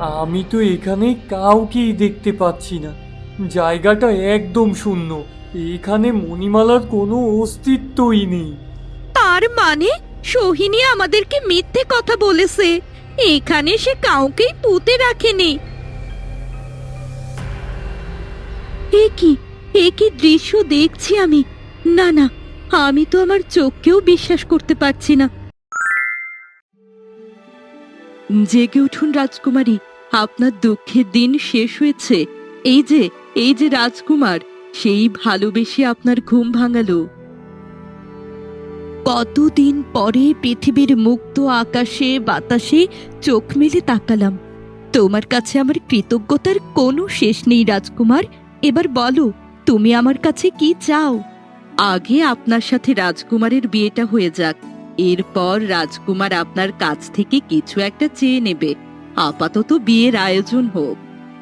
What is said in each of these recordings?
আমি তো এখানে কাউকেই দেখতে পাচ্ছি না। জায়গাটা একদম শূন্য। এখানে মণিমালার কোনো অস্তিত্বই নেই। তার মানে সোহিনী আমাদেরকে মিথ্যে কথা বলেছে। এখানে সে কাউকেই পুঁতে রাখেনি। এ কি? এ কি দৃশ্য দেখছি আমি? না না, আমি তো আমার চোখকেও বিশ্বাস করতে পারছি না। জেগে উঠুন রাজকুমারী। আপনার দুঃখের দিন শেষ হয়েছে। এই যে এই যে রাজকুমার, সেই ভালোবেসে আপনার ঘুম ভাঙালো। কতদিন পরে পৃথিবীর মুক্ত আকাশে, বাতাসে চোখ মেলে তাকালাম। তোমার কাছে আমার কৃতজ্ঞতার কোনো শেষ নেই রাজকুমার। এবার বলো, তুমি আমার কাছে কি চাও? আগে আপনার সাথে রাজকুমারের বিয়েটা হয়ে যাক। এরপর রাজকুমার আপনার কাছ থেকে কিছু একটা চেয়ে নেবে। আপাতত বিয়ের আয়োজন হোক।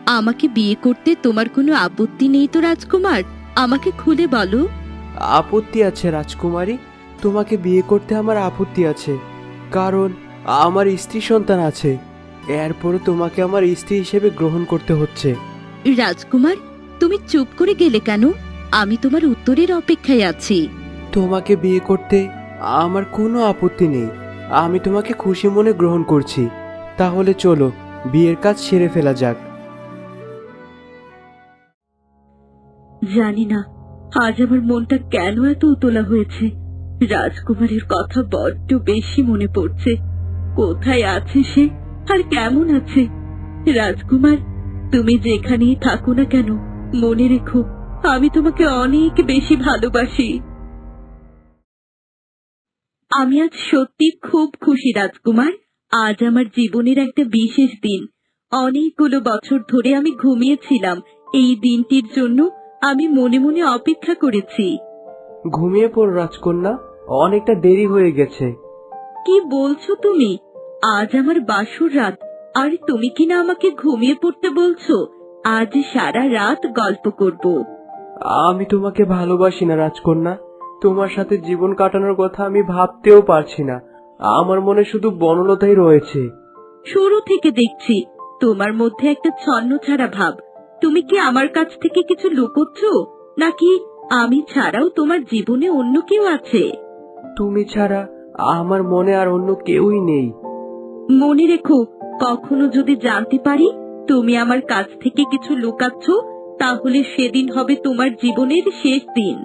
আমাকে বিয়ে করতে তোমার কোনো আপত্তি নেই তো রাজকুমার? আমাকে খুলে বলো। আপত্তি আছে রাজকুমারী। তোমাকে বিয়ে করতে আমার আপত্তি আছে। কারণ আমার স্ত্রী সন্তান আছে। এরপরে তোমাকে আমার স্ত্রী হিসেবে গ্রহণ করতে হচ্ছে। রাজকুমার তুমি চুপ করে গেলে কেন? আমি তোমার উত্তরের অপেক্ষায় আছি। তোমাকে বিয়ে করতে আমার কোনো আপত্তি নেই। আমি তোমাকে খুশি মনে গ্রহণ করছি। তাহলে চলো, বিয়ের কাজ সেরে ফেলা যাক। জানি না, আজ আমার মনটা কেন এত উতলা হয়েছে? রাজকুমারের কথা বড্ড বেশি মনে পড়ছে। কোথায় আছে সে? আর কেমন আছে? রাজকুমার, তুমি যেখানেই থাকো না কেন, মনে রেখো, আমি তোমাকে অনেক বেশি ভালোবাসি। আমি আজ সত্যি খুব খুশি, রাজকুমার। আজ আমার জীবনের একটা বিশেষ দিন। অনেকগুলো বছর ধরে আমি ঘুমিয়েছিলাম। এই দিনটির জন্য আমি মনে মনে অপেক্ষা করেছি। ঘুমিয়ে পড় রাজকন্যা অনেকটা দেরি হয়ে গেছে। কি বলছো তুমি? আজ আমার বাসর রাত। আর তুমি কিনা আমাকে ঘুমিয়ে পড়তে বলছো? আজ সারা রাত গল্প করব। আমি তোমাকে ভালোবাসি না রাজকন্যা। তোমার সাথে জীবন কাটানোর কথা আমি ভাবতেও পারছি না। আমার মনে শুধু বনলতাই রয়েছে। শুরু থেকে দেখছি তোমার মধ্যে একটা ছন্ন ছাড়া ভাব। তুমি কি আমার কাছ থেকে কিছু লুকোচ্ছ? নাকি আমি ছাড়াও তোমার জীবনে অন্য কেউ আছে? তুমি ছাড়া আমার মনে আর অন্য কেউই নেই। মনে রেখো কখনো যদি জানতে পারি তুমি আমার কাছ থেকে কিছু লুকাচ্ছ তাহলে সেদিন হবে তোমার জীবনের শেষ দিন।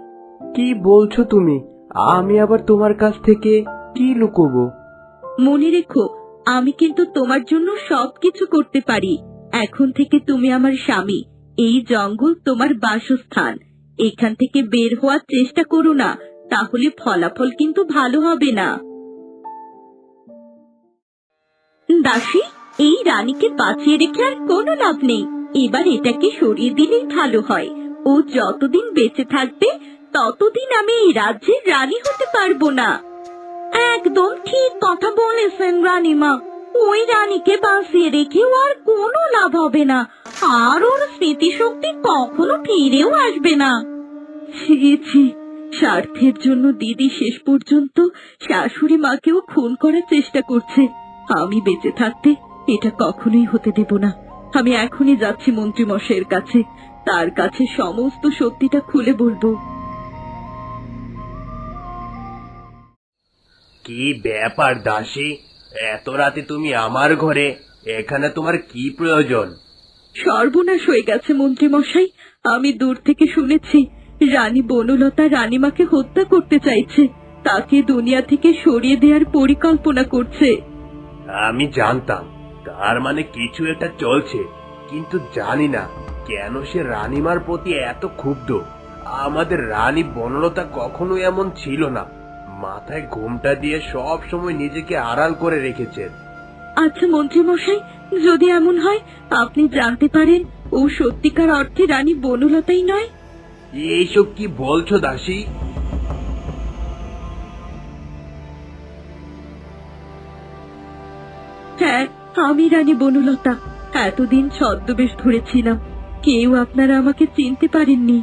কি বলছো তুমি? আমি আবার তোমার কাছ থেকে কি লুকোবো? মনে রেখো, আমি কিন্তু তোমার জন্য সবকিছু করতে পারি। এখন থেকে তুমি আমার স্বামী। এই জঙ্গল তোমার বাসস্থান। এখান থেকে বের হওয়ার চেষ্টা করো না, তাহলে ফলাফল কিন্তু ভালো হবে না। দাসী, এই রানীকে বাঁচিয়ে রেখে আর কোনো লাভ নেই। এবার এটাকে সরিয়ে দিলেই ভালো হয়। ও যতদিন বেঁচে থাকবে, ততদিন আমি এই রাজ্যের রানী হতে পারব না। একদম ঠিক কথা বলেছেন রানীমা। ওই রানীকে বাঁচিয়ে রেখে আর কোনো লাভ হবে না। আর ওর স্মৃতিশক্তি কখনো ফিরেও আসবে না। স্বার্থের জন্য দিদি শেষ পর্যন্ত শাশুড়ি মাকেও খুন করার চেষ্টা করছে। আমি বেঁচে থাকতে এটা কখনোই হতে দেব না। আমি এখনই যাচ্ছি মন্ত্রী মশাইয়ের কাছে। তার কাছে সমস্ত সত্যিটা খুলে বলব। কি ব্যাপার দাসী? এত রাতে তুমি আমার ঘরে এখানে তোমার কি প্রয়োজন? সর্বনাশ হয়ে গেছে মন্ত্রী মশাই আমি দূর থেকে শুনেছি রানী বনলতা রানীমাকে হত্যা করতে চাইছে। তাকে দুনিয়া থেকে সরিয়ে দেওয়ার পরিকল্পনা করছে। আমি জানতাম তার মানে কিছু একটা চলছে কিন্তু জানি না কেন সে রানীমার প্রতি এত ক্ষুব্ধ। আমাদের রানী বনলতা কখনো এমন ছিল না। মাথায় ঘুমটা দিয়ে সব সময় নিজেকে আড়াল করে রেখেছেন আচ্ছা মন্ত্রী মশাই যদি এমন হয় আপনি জানতে পারেন ও সত্যিকার অর্থে রানী বনলতাই নয়। এইসব কি বলছো দাসী? হ্যাঁ আমি রানী বনলতা। এতদিন ছদ্মবেশ ধরেছিলাম। কেউ আপনারা আমাকে চিনতে পারেননি।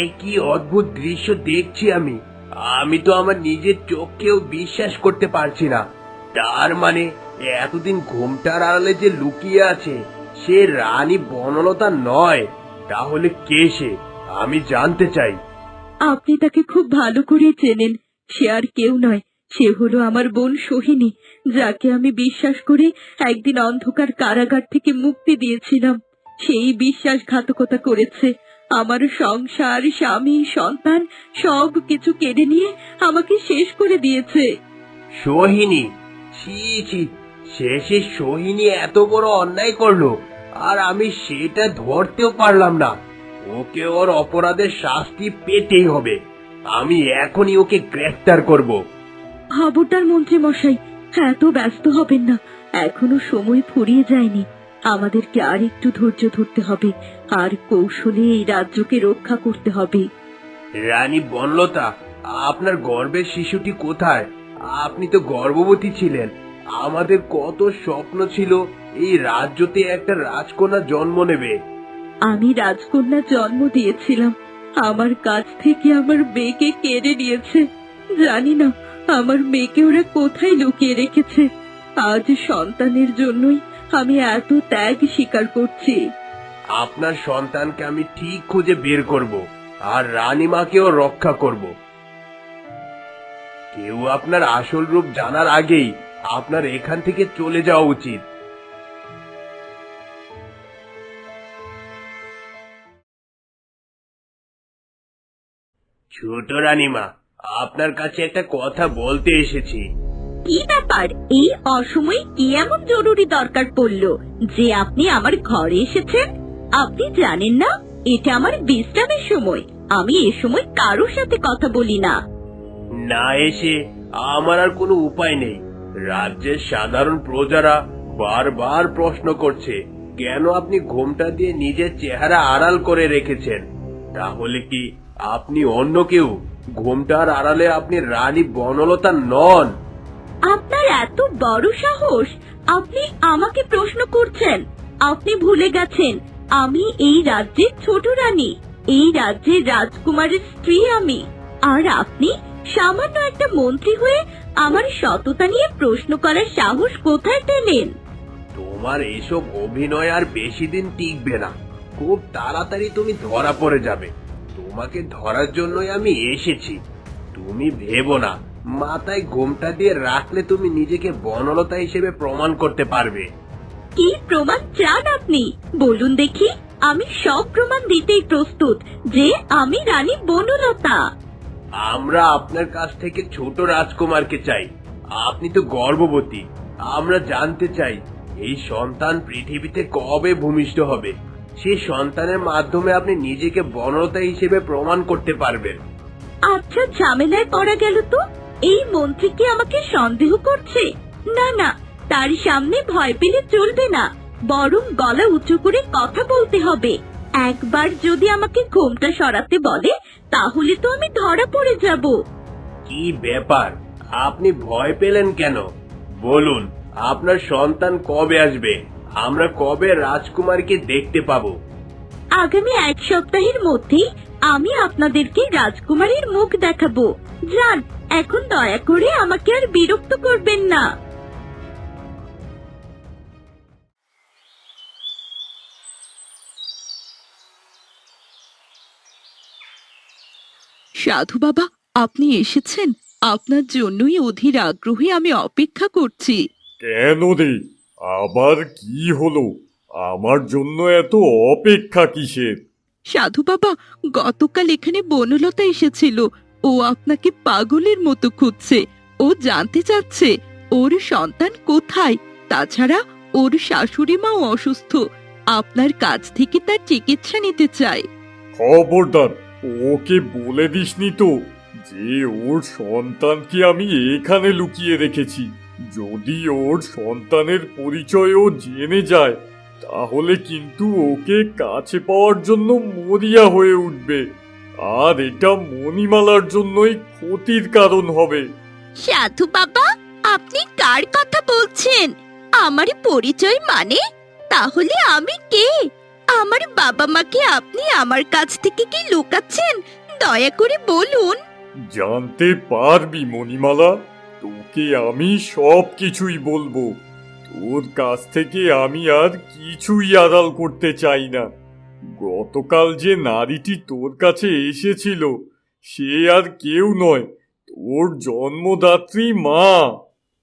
এ কি অদ্ভুত দৃশ্য দেখছি আমি। আমি তো আমার নিজের চোখকেও বিশ্বাস করতে পারছি না। তার মানে এতদিন ঘুমটার আড়ালে যে লুকিয়ে আছে, সে রানী বনলতা নয়। তাহলে কে সে? আমি জানতে চাই। আপনি তাকে খুব ভালো করে চেনেন। সে আর কেউ নয়। সে হলো আমার বোন সোহিনী, যাকে আমি বিশ্বাস করে একদিন অন্ধকার কারাগার থেকে মুক্তি দিয়েছিলাম। সেই বিশ্বাসঘাতকতা করেছে। আমার সংসার স্বামী সন্তান সব কিছু কেড়ে নিয়ে আমাকে শেষ করে দিয়েছে। সোহিনী ছি ছি শেষে সোহিনী এত বড় অন্যায় করল আর আমি সেটা ধরতেও পারলাম না। ওকে ওর অপরাধের শাস্তি পেতেই হবে। আমি এখনই ওকে গ্রেফতার করব। খবরদার মন্ত্রী মশাই এত ব্যস্ত হবেন না। এখনও সময় ফুরিয়ে যায়নি। আমাদেরকে আর একটু ধৈর্য ধরতে হবে আর কৌশলে এই রাজ্যকে রক্ষা করতে হবে। রানী বনলতা আপনার গর্বের শিশুটি কোথায়? আপনি তো গর্ভবতী ছিলেন। আমাদের কত স্বপ্ন ছিল এই রাজ্যতে একটা রাজকন্যা জন্ম নেবে। আমি রাজকন্যা জন্ম দিয়েছিলাম। আমার কাছ থেকে আমার মেয়েকে কেড়ে নিয়েছে। জানি না আমার মেয়েকে ওরা কোথায় লুকিয়ে রেখেছে। আজ সন্তানের জন্যই আমি এত ত্যাগ স্বীকার করছি। আপনার সন্তানকে আমি ঠিক খুঁজে বের করব আর রানীমাকেও রক্ষা করব। কেউ আপনার আসল রূপ জানার আগেই আপনার এখান থেকে চলে যাওয়া উচিত। ছোট রানীমা, আপনার কাছে একটা কথা বলতে এসেছি। কি ব্যাপার? এই অসময়ে কি এমন জরুরি দরকার পড়ল? যে আপনি আমার ঘরে এসেছেন? আপনি জানেন না, এটা আমার বিশ্রামের সময়। আমি এ সময় কারোর সাথে কথা বলি না। না এসে আমার আর কোনো উপায় নেই। রাজ্যের সাধারণ প্রজারা বারবার প্রশ্ন করছে, কেন আপনি ঘোমটা দিয়ে নিজের চেহারা আড়াল করে রেখেছেন? তাহলে কি আপনি অন্য কেউ? ঘোমটার আড়ালে আপনি রানী বনলতা নন? আপনার এত বড় সাহস। আপনি আমাকে প্রশ্ন করছেন। আপনি ভুলে গেছেন, আমি এই রাজ্যের ছোট রানী, এই রাজ্যের রাজকুমারের স্ত্রী আমি। আর আপনি সামান্য একটা মন্ত্রী হয়ে আমার সততা নিয়ে প্রশ্ন করার সাহস কোথায় পেলেন? তোমার এসব অভিনয় আর বেশি দিন টিকবে না। খুব তাড়াতাড়ি তুমি ধরা পড়ে যাবে। তোমাকে ধরার জন্যই আমি এসেছি। তুমি ভেবো না মাথায় ঘোমটা দিয়ে রাখলে তুমি নিজেকে বনলতা হিসেবে প্রমাণ করতে পারবে। কি প্রমাণ চান আপনি? বলুন দেখি আমি সব প্রমাণ দিতেই প্রস্তুত যে আমি রানী বনলতা। আমরা আপনার কাছ থেকে ছোট রাজকুমারকে চাই। আপনি তো গর্ভবতী। আমরা জানতে চাই এই সন্তান পৃথিবীতে কবে ভূমিষ্ঠ হবে? সেই সন্তানের মাধ্যমে আপনি নিজেকে বনলতা হিসেবে প্রমাণ করতে পারবেন। আচ্ছা ঝামেলায় পড়া গেল তো? এই মন্ত্রী কি আমাকে সন্দেহ করছে। না না তার সামনে ভয় পেলে চলবে না। বরং গলা উঁচু করে কথা বলতে হবে। একবার যদি আমাকে ঘোমটা সরাতে বলে তাহলে তো আমি ধরা পড়ে যাব। কি ব্যাপার? আপনি ভয় পেলেন কেন? বলুন আপনার সন্তান কবে আসবে? আমরা কবে রাজকুমারকে দেখতে পাবো? আগামী এক সপ্তাহের মধ্যেই আমি আপনাদেরকে রাজকুমারীর মুখ দেখাবো। যান এখন দয়া করে আমাকে আর বিরক্ত করবেন না। সাধু বাবা আপনি এসেছেন। আপনার জন্যই অধীর আগ্রহে আমি অপেক্ষা করছি। কেন রে আবার কি হলো? আমার জন্য এত অপেক্ষা কিসের? সাধু বাবা গতকাল এখানে বনলতা এসেছিল। ও আপনাকে পাগলের মতো খুঁজছে। ও জানতে চাচ্ছে ওর সন্তান কোথায়। তাছাড়া ওর শাশুড়ি মাও অসুস্থ। আপনার কাছ থেকে তার চিকিৎসা নিতে চায়। খবরদার, ওকে বলে দিসনি তো যে ওর সন্তানকে আমি এখানে লুকিয়ে রেখেছি। যদি ওর সন্তানের পরিচয়ও জেনে যায়, তাহলে কিন্তু ওকে কাছে পাওয়ার জন্য মরিয়া হয়ে উঠবে। আর এটা মণিমালার জন্যই ক্ষতির কারণ হবে। সাধু বাবা আপনি কার কথা বলছেন? আমার পরিচয় মানে? তাহলে আমি কে? আমার বাবা মাকে আপনি আমার কাছ থেকে কি লুকাচ্ছেন? দয়া করে বলুন। জানতে পারবি মণিমালা তোকে আমি সব কিছুই বলব। তোর কাছ থেকে আমি আর কিছুই আড়াল করতে চাই না। গতকাল যে নারীটি তোর কাছে এসেছিল সে আর কেউ নয় তোর জন্মদাত্রী মা।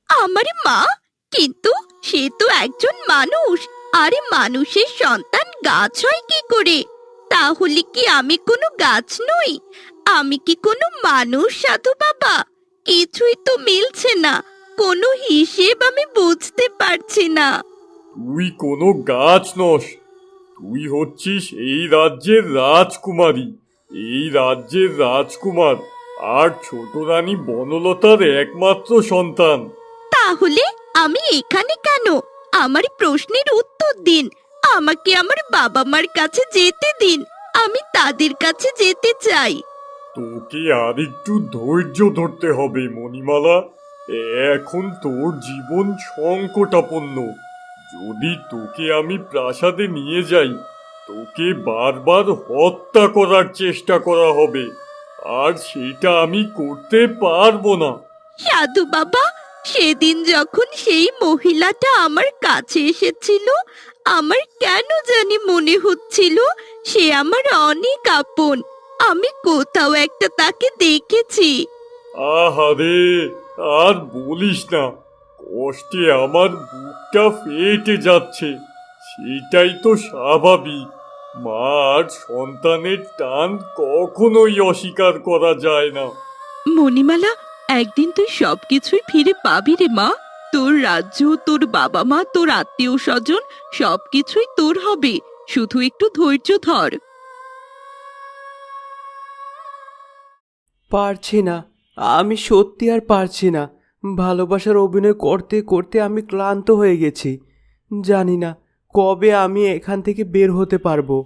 আমার মা? কিন্তু সে তো একজন মানুষ আরে মানুষের সন্তান গাছ হয় কি করে? তাহলে কি আমি কোনো গাছ নই? আমি কি কোনো মানুষ সাধু বাবা? কিছুই তো মিলছে না কোনো হিসেব আমি বুঝতে পারছি না। তুই কোনো গাছ নস তুই হচ্ছিস এই রাজ্যের রাজকুমারী এই রাজ্যের রাজকুমার আর ছোট রানী বনলতার একমাত্র সন্তান। তাহলে আমি এখানে কেন? আমার প্রশ্নের উত্তর দিন। আমাকে আমার বাবা মার কাছে যেতে দিন। আমি তাদের কাছে যেতে চাই। তোকে আর একটু ধৈর্য ধরতে হবে মণিমালা। এখন তোর জীবন সংকটাপন্ন। যদি তোকে আমি প্রাসাদে নিয়ে যাই তোকে বারবার হত্যা করার চেষ্টা করা হবে। আর সেটা আমি করতে পারব না। সাধু বাবা সেদিন যখন সেই মহিলাটা আমার কাছে এসেছিল আমার কেন জানি মনে হচ্ছিল সে আমার অনেক আপন। আমি কোথাও একটা তাকে দেখেছি। আহারে আর বলিস না। কষ্টে আমার বুকটা ফেটে যাচ্ছে। সেটাই তো স্বাভাবিক। মা আর সন্তানের টান কখনোই অস্বীকার করা যায় না। মণিমালা একদিন তুই সবকিছুই ফিরে পাবি রে মা। তোর রাজ্য তোর বাবা মা তোর আত্মীয় স্বজন সবকিছুই তোর হবে। শুধু একটু ধৈর্য ধর। পারছি না। আমি সত্যি আর পারছি না। ভালোবাসার অভিনয় করতে করতে আমি ক্লান্ত হয়ে গেছি। জানি না কবে আমি এখান থেকে বের হতে পারব।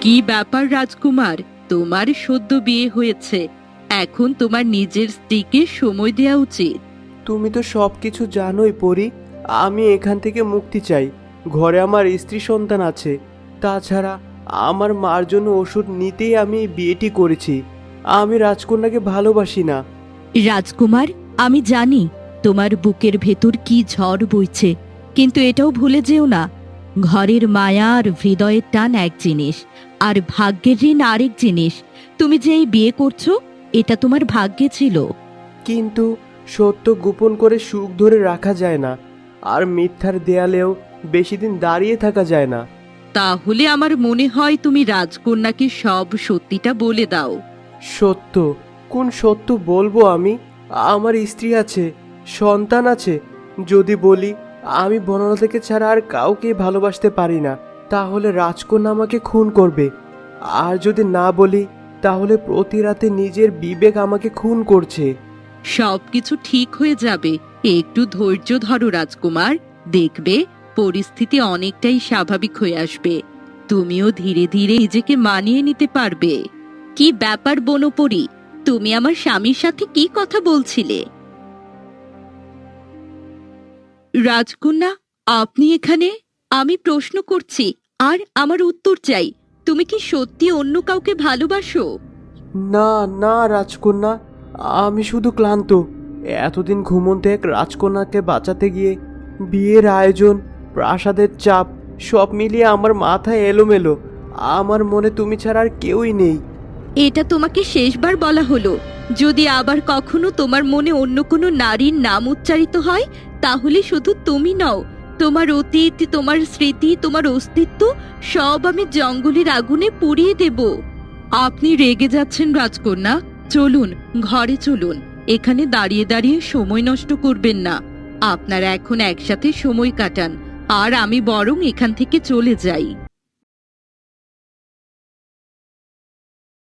কি ব্যাপার রাজকুমার? তোমার সদ্য বিয়ে হয়েছে। এখন তোমার নিজের স্ত্রীকে সময় দেওয়া উচিত। তুমি তো সব কিছু জানোই পরি। আমি এখান থেকে মুক্তি চাই। ঘরে আমার স্ত্রী সন্তান আছে। তাছাড়া আমার মার জন্য ওষুধ নিতেই আমি এই বিয়েটি করেছি। আমি রাজকন্যাকে ভালোবাসি না। রাজকুমার আমি জানি তোমার বুকের ভেতর কি ঝড় বইছে কিন্তু এটাও ভুলে যেও না। ঘরের মায়া আর হৃদয়ের টান এক জিনিস আর ভাগ্যের ঋণ আরেক জিনিস। তুমি যে এই বিয়ে করছ এটা তোমার ভাগ্যে ছিল। কিন্তু সত্য গোপন করে সুখ ধরে রাখা যায় না আর মিথ্যার দেয়ালেও বেশি দিন দাঁড়িয়ে থাকা যায় না। তাহলে আমার মনে হয় তুমি রাজকন্যাকে সব সত্যিটা বলে দাও। সত্য? কোন সত্য বলব আমি? আমার স্ত্রী আছে, সন্তান আছে। যদি বলি, আমি বনলতাকে ছাড়া আর কাউকে ভালোবাসতে পারি না, তাহলে রাজকন্যা আমাকে খুন করবে। আর যদি না বলি, তাহলে প্রতি রাতে নিজের বিবেক আমাকে খুন করছে। সবকিছু ঠিক হয়ে যাবে। একটু ধৈর্য ধরো রাজকুমার। দেখবে, পরিস্থিতি অনেকটাই স্বাভাবিক হয়ে আসবে। তুমিও ধীরে ধীরে নিজেকে মানিয়ে নিতে পারবে। কি ব্যাপার বনপরি? তুমি আমার স্বামীর সাথে কি কথা বলছিলে? রাজকন্যা, আপনি এখানে? আমি প্রশ্ন করছি, আর আমার উত্তর চাই। তুমি কি সত্যি অন্য কাউকে ভালোবাসো? না না, রাজকন্যা, আমি শুধু ক্লান্ত। এতদিন ঘুমন্ত এক রাজকন্যাকে বাঁচাতে গিয়ে, বিয়ের আয়োজন, প্রাসাদের চাপ, সব মিলিয়ে আমার মাথায় এলোমেলো। আমার মনে তুমি ছাড়া আর কেউই নেই। এটা তোমাকে শেষবার বলা হলো। যদি আবার কখনো তোমার মনে অন্য কোনো নারীর নাম উচ্চারিত হয়, তাহলে শুধু তুমি নও। তোমার অতীত, তোমার স্মৃতি, তোমার অস্তিত্ব সব আমি জঙ্গলের আগুনে পুড়িয়ে দেব। আপনি রেগে যাচ্ছেন রাজকন্যা। চলুন, ঘরে চলুন। এখানে দাঁড়িয়ে দাঁড়িয়ে সময় নষ্ট করবেন না। আপনারা এখন একসাথে সময় কাটান, আর আমি বরং এখান থেকে চলে যাই।